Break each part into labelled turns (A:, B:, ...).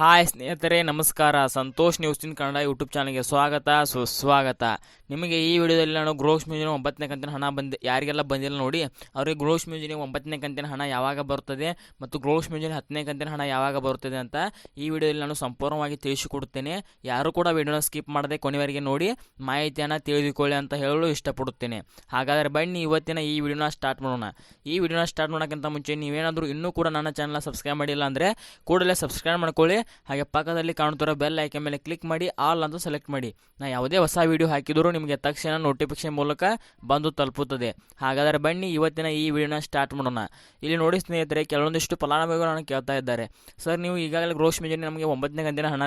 A: Hi ಸ್ನೇಹಿತರೆ ನಮಸ್ಕಾರ. Santosh news in Kannada YouTube ಚಾನಲ್ಗೆ ಸ್ವಾಗತ. ಸುಸ್ವಾಗತ. ನಿಮಗೆ ಈ ವಿಡಿಯೋದಲ್ಲಿ ನಾನು ಗ್ರೋಸ್ ಮ್ಯೂಸಿಯಂ ಒಂಬತ್ತನೇ ಕಂತಿನ ಹಣ ಬಂದ, ಯಾರಿಗೆಲ್ಲ ಬಂದಿಲ್ಲ ನೋಡಿ, ಅವರಿಗೆ ಗ್ರೋಸ್ ಮ್ಯೂಸಿಯಂ ಒಂಬತ್ತನೇ ಕಂತಿನ ಹಣ ಯಾವಾಗ ಬರುತ್ತದೆ ಮತ್ತು ಗ್ರೋಸ್ ಮ್ಯೂಸಿಯಂ ಹತ್ತನೇ ಕಂತಿನ ಹಣ ಯಾವಾಗ ಬರುತ್ತದೆ ಅಂತ ಈ ವಿಡಿಯೋದಲ್ಲಿ ನಾನು ಸಂಪೂರ್ಣವಾಗಿ ತಿಳಿಸಿಕೊಡುತ್ತೇನೆ. ಯಾರು ಕೂಡ ವಿಡಿಯೋನ ಸ್ಕಿಪ್ ಮಾಡದೆ ಕೊನೆವರೆಗೆ ನೋಡಿ, ಮಾಹಿತಿಯನ್ನು ತಿಳಿದುಕೊಳ್ಳಿ ಅಂತ ಹೇಳಲು ಇಷ್ಟಪಡುತ್ತೇನೆ. ಹಾಗಾದರೆ ಬನ್ನಿ ಇವತ್ತಿನ ಈ ವಿಡಿಯೋನ ಸ್ಟಾರ್ಟ್ ಮಾಡೋಣ. ಈ ವಿಡಿಯೋನ ಸ್ಟಾರ್ಟ್ ಮಾಡೋಕ್ಕಿಂತ ಮುಂಚೆ ನೀವೇನಾದರೂ ಇನ್ನೂ ಕೂಡ ನನ್ನ ಚಾನಲ್ ಸಬ್ಸ್ಕ್ರೈಬ್ ಮಾಡಿಲ್ಲ ಅಂದರೆ ಕೂಡಲೇ ಸಬ್ಸ್ಕ್ರೈಬ್ ಮಾಡ್ಕೊಳ್ಳಿ. ಹಾಗೆ ಪಕ್ಕದಲ್ಲಿ ಕಾಣುತ್ತಿರೋ ಬೆಲ್ ಐಕೆ ಮೇಲೆ ಕ್ಲಿಕ್ ಮಾಡಿ ಆಲ್ ಅಂತ ಸೆಲೆಕ್ಟ್ ಮಾಡಿ. ನಾ ಯಾವುದೇ ಹೊಸ ವಿಡಿಯೋ ಹಾಕಿದರೂ ನಿಮಗೆ ತಕ್ಷಣ ನೋಟಿಫಿಕೇಶನ್ ಮೂಲಕ ಬಂದು ತಲುಪುತ್ತದೆ. ಹಾಗಾದರೆ ಬನ್ನಿ ಇವತ್ತಿನ ಈ ವಿಡಿಯೋನ ಸ್ಟಾರ್ಟ್ ಮಾಡೋಣ. ಇಲ್ಲಿ ನೋಡಿ ಸ್ನೇಹಿತರೆ, ಕೆಲವೊಂದಿಷ್ಟು ಫಲಾನುಭವಿಗಳನ್ನು ಕೇಳ್ತಾ ಇದ್ದಾರೆ. ಸರ್ ನೀವು ಈಗಾಗಲೇ ಗ್ರೋಸ್ ಮಿಜನ್ ನಮಗೆ ಒಂಬತ್ತನೇ ಕಂದಿನ ಹಣ,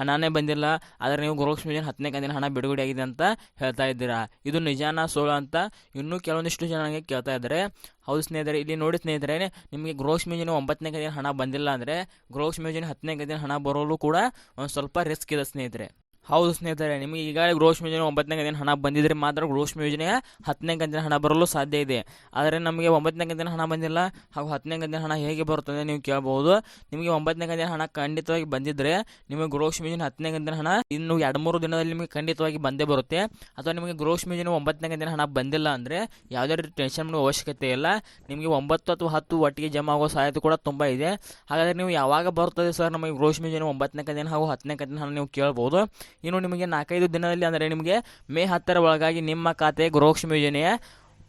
A: ಹಣನೇ ಬಂದಿಲ್ಲ. ಆದರೆ ನೀವು ಗ್ರೋಸ್ ಮಿಜನ್ ಹತ್ತನೇ ಕಂತಿನ ಹಣ ಬಿಡುಗಡೆ ಆಗಿದೆ ಅಂತ ಹೇಳ್ತಾ ಇದ್ದೀರಾ? ಇದು ನಿಜಾನ ಸೋಳ ಅಂತ ಇನ್ನೂ ಕೆಲವೊಂದಿಷ್ಟು ಜನ ನನಗೆ ಕೇಳ್ತಾ ಇದ್ದಾರೆ. ಹೌದು ಸ್ನೇಹಿತರೆ, ಇಲ್ಲಿ ನೋಡಿ ಸ್ನೇಹಿತರೆ, ನಿಮಗೆ ಗ್ರೋಸ್ ಮ್ಯೂಜಿನ ಒಂಬತ್ತನೇ ಕಂದಿನ ಹಣ ಬಂದಿಲ್ಲ ಅಂದರೆ ಗ್ರೋಸ್ ಮ್ಯೂಜಿನ ಹತ್ತನೇ ಕಂದಿನ ಹಣ ಬರೋಲು ಕೂಡ ಒಂದು ಸ್ವಲ್ಪ ರಿಸ್ಕ್ ಇದೆ ಸ್ನೇಹಿತರೆ. ಹೌದು ಸ್ನೇಹಿತರೆ, ನಿಮಗೆ ಈಗಾಗಲೇ ಗ್ರೋಸ್ ಯೋಜನೆ ಒಂಬತ್ತನೇ ಕಂತಿನ ಹಣ ಬಂದಿದ್ರೆ ಮಾತ್ರ ಗ್ರೋಸ್ ಮ್ಯೂಜಿಯನ್ಗೆ ಹತ್ತನೇ ಕಂತಿನ ಹಣ ಬರಲು ಸಾಧ್ಯ ಇದೆ. ಆದರೆ ನಮಗೆ ಒಂಬತ್ತನೇ ಕಂತಿನ ಹಣ ಬಂದಿಲ್ಲ ಹಾಗೂ ಹತ್ತನೇ ಕಂತಿನ ಹಣ ಹೇಗೆ ಬರುತ್ತದೆ ನೀವು ಕೇಳಬಹುದು. ನಿಮಗೆ ಒಂಬತ್ತನೇ ಕಂತಿನ ಹಣ ಖಂಡಿತವಾಗಿ ಬಂದಿದ್ದರೆ ನಿಮಗೆ ಗ್ರೋಸ್ ಯೋಜನೆ ಹತ್ತನೇ ಕಂತಿನ ಹಣ ಇನ್ನು ಎರಡು ಮೂರು ದಿನದಲ್ಲಿ ನಿಮಗೆ ಖಂಡಿತವಾಗಿ ಬಂದೇ ಬರುತ್ತೆ. ಅಥವಾ ನಿಮಗೆ ಗ್ರೋಸ್ ಯೋಜನೆ ಒಂಬತ್ತನೇ ಕಂತಿನ ಹಣ ಬಂದಿಲ್ಲ ಅಂದರೆ ಯಾವುದೇ ರೀತಿ ಟೆನ್ಷನ್ ಮಾಡೋ ಅವಶ್ಯಕತೆ ಇಲ್ಲ. ನಿಮಗೆ ಒಂಬತ್ತು ಅಥವಾ ಹತ್ತು ಒಟ್ಟಿಗೆ ಜಮಾ ಆಗೋ ಸಾಧ್ಯತೆ ಕೂಡ ತುಂಬ ಇದೆ. ಹಾಗಾದರೆ ನೀವು ಯಾವಾಗ ಬರುತ್ತದೆ ಸರ್ ನಮಗೆ ಗ್ರೋಸ್ ಯೋಜನೆ ಒಂಬತ್ತನೇ ಕಂತಿನ ಹಾಗೂ ಹತ್ತನೇ ಕಂತಿನ ಹಣ ನೀವು ಕೇಳ್ಬೋದು ಇನ್ನು ನಿಮಗೆ ನಾಲ್ಕೈದು ದಿನದಲ್ಲಿ ಅಂದರೆ ನಿಮಗೆ ಮೇ ಹತ್ತರ ಒಳಗಾಗಿ ನಿಮ್ಮ ಖಾತೆ ಗೃಹಲಕ್ಷ್ಮಿ ಯೋಜನೆಯ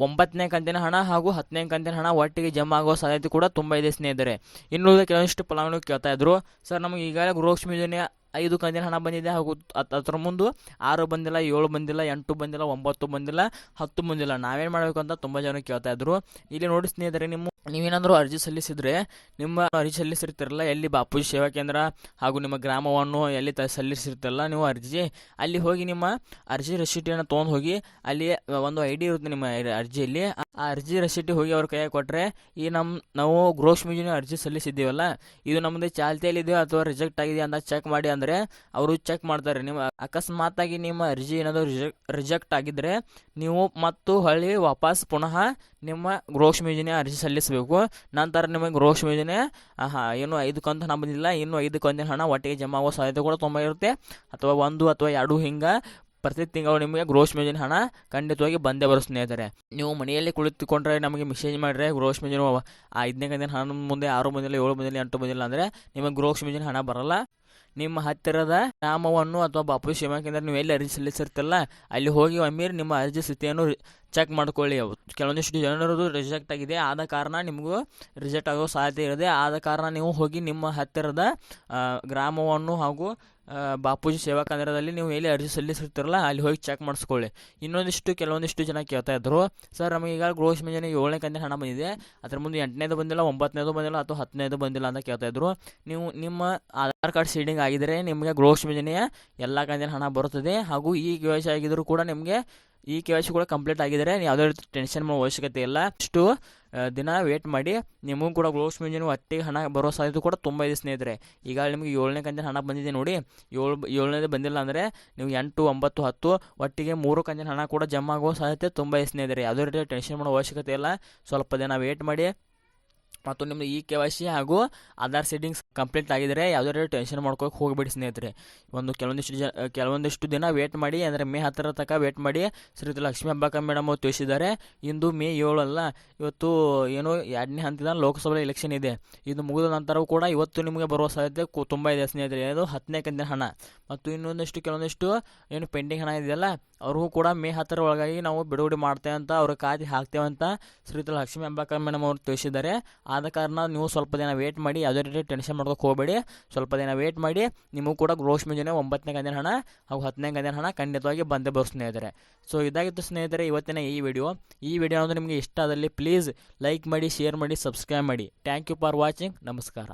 A: ಒಂಬತ್ತನೇ ಕಂತಿನ ಹಣ ಹಾಗೂ ಹತ್ತನೇ ಕಂತಿನ ಹಣ ಒಟ್ಟಿಗೆ ಜಮಾ ಆಗುವ ಸಾಧ್ಯತೆ ಕೂಡ ತುಂಬ ಇದೆ ಸ್ನೇಹಿತರೆ. ಇನ್ನು ಕೆಲವೊಂದಿಷ್ಟು ಫಲಾನುಭವಿ ಕೇಳ್ತಾ ಇದ್ರು. ಸರ್, ನಮಗೆ ಈಗಾಗಲೇ ಗೃಹಲಕ್ಷ್ಮಿ ಯೋಜನೆಯ ಐದು ಕಂತಿನ ಹಣ ಬಂದಿದೆ ಹಾಗೂ ಅದರ ಮುಂದೆ ಆರು ಬಂದಿಲ್ಲ, ಏಳು ಬಂದಿಲ್ಲ, ಎಂಟು ಬಂದಿಲ್ಲ, ಒಂಬತ್ತು ಬಂದಿಲ್ಲ, ಹತ್ತು ಬಂದಿಲ್ಲ. ನಾವೇನು ಮಾಡಬೇಕು ಅಂತ ತುಂಬ ಜನ ಕೇಳ್ತಾ ಇದ್ರು. ಇಲ್ಲಿ ನೋಡಿ ಸ್ನೇಹಿತರೆ, ನಿಮ್ಮ ನೀವೇನಾದರೂ ಅರ್ಜಿ ಸಲ್ಲಿಸಿದರೆ ನಿಮ್ಮ ಅರ್ಜಿ ಸಲ್ಲಿಸಿರ್ತಿರಲ್ಲ, ಎಲ್ಲಿ ಬಾಪೂಜಿ ಸೇವಾ ಕೇಂದ್ರ ಹಾಗೂ ನಿಮ್ಮ ಗ್ರಾಮವನ್ನು ಎಲ್ಲಿ ತ, ಸಲ್ಲಿಸಿರ್ತಿರಲ್ಲ, ನೀವು ಅರ್ಜಿ, ಅಲ್ಲಿ ಹೋಗಿ ನಿಮ್ಮ ಅರ್ಜಿ ರಸೀಟಿಯನ್ನು ತೊಗೊಂಡು ಹೋಗಿ ಅಲ್ಲಿ ಒಂದು ಐ ಡಿ ಇರುತ್ತೆ ನಿಮ್ಮ ಅರ್ಜಿಯಲ್ಲಿ. ಆ ಅರ್ಜಿ ರಸೀಟಿ ಹೋಗಿ ಅವ್ರ ಕೈಯಾಗೆ ಕೊಟ್ಟರೆ ಈ ನಮ್ಮ ನಾವು ಗ್ರೋಸ್ ಮ್ಯೂಜಿಯಂ ಅರ್ಜಿ ಸಲ್ಲಿಸಿದ್ದೀವಲ್ಲ, ಇದು ನಮ್ಮದು ಚಾಲ್ತಿಯಲ್ಲಿದೆಯೋ ಅಥವಾ ರಿಜೆಕ್ಟ್ ಆಗಿದೆ ಅಂತ ಚೆಕ್ ಮಾಡಿ ಅಂದರೆ ಅವರು ಚೆಕ್ ಮಾಡ್ತಾರೆ. ನಿಮ್ಮ ಅಕಸ್ಮಾತಾಗಿ ನಿಮ್ಮ ಅರ್ಜಿ ಏನಾದರೂ ರಿಜೆಕ್ಟ್ ರಿಜೆಕ್ಟ್ ಆಗಿದ್ದರೆ ನೀವು ಮತ್ತು ಹೊಳ್ಳಿ ವಾಪಸ್ ಪುನಃ ನಿಮ್ಮ ಗ್ರೋಸ್ ಮ್ಯೂಜಿನ ಅರ್ಜಿ ಸಲ್ಲಿಸಬೇಕು ನಂತರ ನಿಮಗೆ ಗ್ರೋಸ್ ಯೋಜನೆ. ಏನು ಐದು ಕಂತು ಹಣ ಬಂದಿಲ್ಲ ಇನ್ನು ಐದು ಕಂತಿನ ಹಣ ಒಟ್ಟಿಗೆ ಜಮಾ ಆಗೋ ಸಾಧ್ಯತೆ ಕೂಡ ತುಂಬ ಇರುತ್ತೆ. ಅಥವಾ ಒಂದು ಅಥವಾ ಎರಡು ಹಿಂಗೆ ಪ್ರತಿ ತಿಂಗಳು ನಿಮಗೆ ಗ್ರೋಸ್ ಮೇಜಿನ ಹಣ ಖಂಡಿತವಾಗಿ ಬಂದೇ ಬರೋ ಸ್ನೇಹಿತರೆ. ನೀವು ಮನೆಯಲ್ಲಿ ಕುಳಿತುಕೊಂಡ್ರೆ ನಮಗೆ ಮೆಸೇಜ್ ಮಾಡಿದ್ರೆ ಗ್ರೋಸ್ ಮ್ಯೂಜಿಯಂ ಐದನೇ ಕಂತಿನ ಹಣ ಮುಂದೆ, ಆರು ಬಂದಿಲ್ಲ ಏಳು ಬಂದಿಲ್ಲ ಎಂಟು ಬಂದಿಲ್ಲ ಅಂದರೆ ನಿಮಗೆ ಗ್ರೋಸ್ ಮೇಜಿನ ಹಣ ಬರಲ್ಲ. ನಿಮ್ಮ ಹತ್ತಿರದ ನಾಮವನ್ನು ಅಥವಾ ಬಾಪು ಶಿವಕೇಂದ್ರ ಕೇಂದ್ರ ನೀವು ಎಲ್ಲಿ ಅರ್ಜಿ ಸಲ್ಲಿಸಿರ್ತಲ್ಲ ಅಲ್ಲಿ ಹೋಗಿ ಒಮ್ಮೆ ನಿಮ್ಮ ಅರ್ಜಿ ಸ್ಥಿತಿಯನ್ನು ಚೆಕ್ ಮಾಡ್ಕೊಳ್ಳಿ. ಕೆಲವೊಂದಿಷ್ಟು ಜನರದು ರಿಜೆಕ್ಟ್ ಆಗಿದೆ. ಆದ ಕಾರಣ ನಿಮಗೂ ರಿಜೆಕ್ಟ್ ಆಗೋ ಸಾಧ್ಯತೆ ಇರದೆ ಆದ ಕಾರಣ ನೀವು ಹೋಗಿ ನಿಮ್ಮ ಹತ್ತಿರದ ಗ್ರಾಮವನ್ನು ಹಾಗೂ ಬಾಪೂಜಿ ಸೇವಾ ಕೇಂದ್ರದಲ್ಲಿ ನೀವು ಎಲ್ಲಿ ಅರ್ಜಿ ಸಲ್ಲಿಸಿರ್ತೀರಲ್ಲ ಅಲ್ಲಿ ಹೋಗಿ ಚೆಕ್ ಮಾಡಿಸ್ಕೊಳ್ಳಿ. ಇನ್ನೊಂದಿಷ್ಟು ಕೆಲವೊಂದಿಷ್ಟು ಜನ ಕೇಳ್ತಾ ಇದ್ರು. ಸರ್, ನಮಗೆ ಈಗ ಗೃಹ ಮಿಜನೆ ಏಳನೇ ಕಂತಿನ ಹಣ ಬಂದಿದೆ. ಅದ್ರ ಮುಂದೆ ಎಂಟನೇದು ಬಂದಿಲ್ಲ, ಒಂಬತ್ತನೇದು ಬಂದಿಲ್ಲ ಅಥವಾ ಹತ್ತನೇದು ಬಂದಿಲ್ಲ ಅಂತ ಕೇಳ್ತಾ ಇದ್ರು. ನೀವು ನಿಮ್ಮ ಆಧಾರ್ ಕಾರ್ಡ್ ಸೀಡಿಂಗ್ ಆಗಿದ್ದರೆ ನಿಮಗೆ ಗೃಹ ಮಿಜನೆಯ ಎಲ್ಲ ಕಂತಿನ ಹಣ ಬರುತ್ತದೆ. ಹಾಗೂ ಈ ವಯಸ್ಸಾಗಿದ್ದರೂ ವೈ ಆಗಿದ್ರು ಕೂಡ ನಿಮಗೆ ಈ ಕೆ ವೈ ಸಿ ಕೂಡ ಕಂಪ್ಲೀಟ್ ಆಗಿದ್ದರೆ. ಯಾವುದೇ ರೀತಿ ಟೆನ್ಷನ್ ಮಾಡೋ ಅವಶ್ಯಕತೆ ಇಲ್ಲ. ಇಷ್ಟು ದಿನ ವೇಟ್ ಮಾಡಿ. ನಿಮಗೂ ಕೂಡ ಗ್ಲೋಸ್ ಮ್ಯೂಜಿಯಂ ಒಟ್ಟಿಗೆ ಹಣ ಬರೋ ಸಾಧ್ಯತೆ ಕೂಡ ತುಂಬ ಇದೆ ಸ್ನೇಹಿತರೆ. ಈಗ ನಿಮಗೆ ಏಳನೇ ಕಂತಿನ ಹಣ ಬಂದಿದೆ ನೋಡಿ. ಏಳು, ಏಳನೇದು ಬಂದಿಲ್ಲ ಅಂದರೆ ನೀವು ಎಂಟು, ಒಂಬತ್ತು, ಹತ್ತು, ಒಟ್ಟಿಗೆ ಮೂರು ಕಂತಿನ ಹಣ ಕೂಡ ಜಮಾ ಆಗೋ ಸಾಧ್ಯತೆ ತುಂಬ ಇದೆ ಸ್ನೇಹಿತರೆ. ಯಾವುದೇ ರೀತಿ ಟೆನ್ಷನ್ ಮಾಡೋ ಅವಶ್ಯಕತೆ ಇಲ್ಲ. ಸ್ವಲ್ಪ ದಿನ ವೇಟ್ ಮಾಡಿ. ಮತ್ತು ನಿಮ್ಮದು ಈ ಕೆ ವೈ ಸಿ ಹಾಗೂ ಆಧಾರ್ ಸೆಟ್ಟಿಂಗ್ಸ್ ಕಂಪ್ಲೀಟ್ ಆಗಿದ್ದರೆ ಯಾವುದೇ ಟೆನ್ಷನ್ ಮಾಡ್ಕೋಕೆ ಹೋಗಿಬಿಡಿ ಸ್ನೇಹಿತರೆ. ಒಂದು ಕೆಲವೊಂದಿಷ್ಟು ಜ, ಕೆಲವೊಂದಿಷ್ಟು ದಿನ ವೇಟ್ ಮಾಡಿ, ಅಂದರೆ ಮೇ ಹತ್ತರ ತನಕ ವೇಟ್ ಮಾಡಿ, ಶ್ರೀಯುತ ಲಕ್ಷ್ಮೀ ಹಬ್ಬಕ್ಕ ಮೇಡಮ್ ಅವರು ತಿಳಿಸಿದ್ದಾರೆ. ಇಂದು ಮೇ ಏಳು ಅಲ್ಲ, ಇವತ್ತು ಏನು ಎರಡನೇ ಹಂತದ ಲೋಕಸಭಾ ಎಲೆಕ್ಷನ್ ಇದೆ. ಇದು ಮುಗಿದ ನಂತರವೂ ಕೂಡ ಇವತ್ತು ನಿಮಗೆ ಬರುವ ಸಾಧ್ಯತೆ ತುಂಬ ಇದೆ ಸ್ನೇಹಿತರೆ. ಅದು ಹತ್ತನೇ ಕಂತಿನ ಹಣ. ಮತ್ತು ಇನ್ನೊಂದಿಷ್ಟು ಕೆಲವೊಂದಿಷ್ಟು ಏನು ಪೆಂಡಿಂಗ್ ಹಣ ಇದೆಯಲ್ಲ, ಅವ್ರಿಗೂ ಕೂಡ ಮೇ ಹತ್ತರ ಒಳಗಾಗಿ ನಾವು ಬಿಡುಗಡೆ ಮಾಡ್ತೇವೆ ಅಂತ ಅವ್ರ ಖಾತೆ ಹಾಕ್ತೇವೆ ಅಂತ ಶ್ರೀಯುತ ಲಕ್ಷ್ಮೀ ಅಂಬಾಕರ್ ಮೇಡಮ್ ಅವರು ತಿಳಿಸಿದ್ದಾರೆ. ಆದ ಕಾರಣ ನೀವು ಸ್ವಲ್ಪ ದಿನ ವೇಟ್ ಮಾಡಿ, ಯಾವುದೇ ರೀತಿ ಟೆನ್ಷನ್ ಮಾಡ್ಕೋಕೆ ಹೋಗಬೇಡಿ. ಸ್ವಲ್ಪ ದಿನ ವೇಟ್ ಮಾಡಿ, ನಿಮಗೂ ಕೂಡ ಗ್ರೋಸ್ ಮ್ಯೂಜಿಯಂ ಒಂಬತ್ತನೇ ಕಂದಿನ ಹಣ ಹಾಗೂ ಹತ್ತನೇ ಕಂದಿನ ಹಣ ಖಂಡಿತವಾಗಿ ಬಂದೇ ಬರೋ ಸ್ನೇಹಿತರೆ. ಸೊ ಇದಾಗಿತ್ತು ಸ್ನೇಹಿತರೆ, ಇವತ್ತಿನ ಈ ವಿಡಿಯೋ ಈ ವಿಡಿಯೋ ಅಂದರೆ ನಿಮಗೆ ಇಷ್ಟ ಆದಲ್ಲಿ ಪ್ಲೀಸ್ ಲೈಕ್ ಮಾಡಿ ಶೇರ್ ಮಾಡಿ ಸಬ್ಸ್ಕ್ರೈಬ್ ಮಾಡಿ. ಥ್ಯಾಂಕ್ ಯು ಫಾರ್ ವಾಚಿಂಗ್ ನಮಸ್ಕಾರ.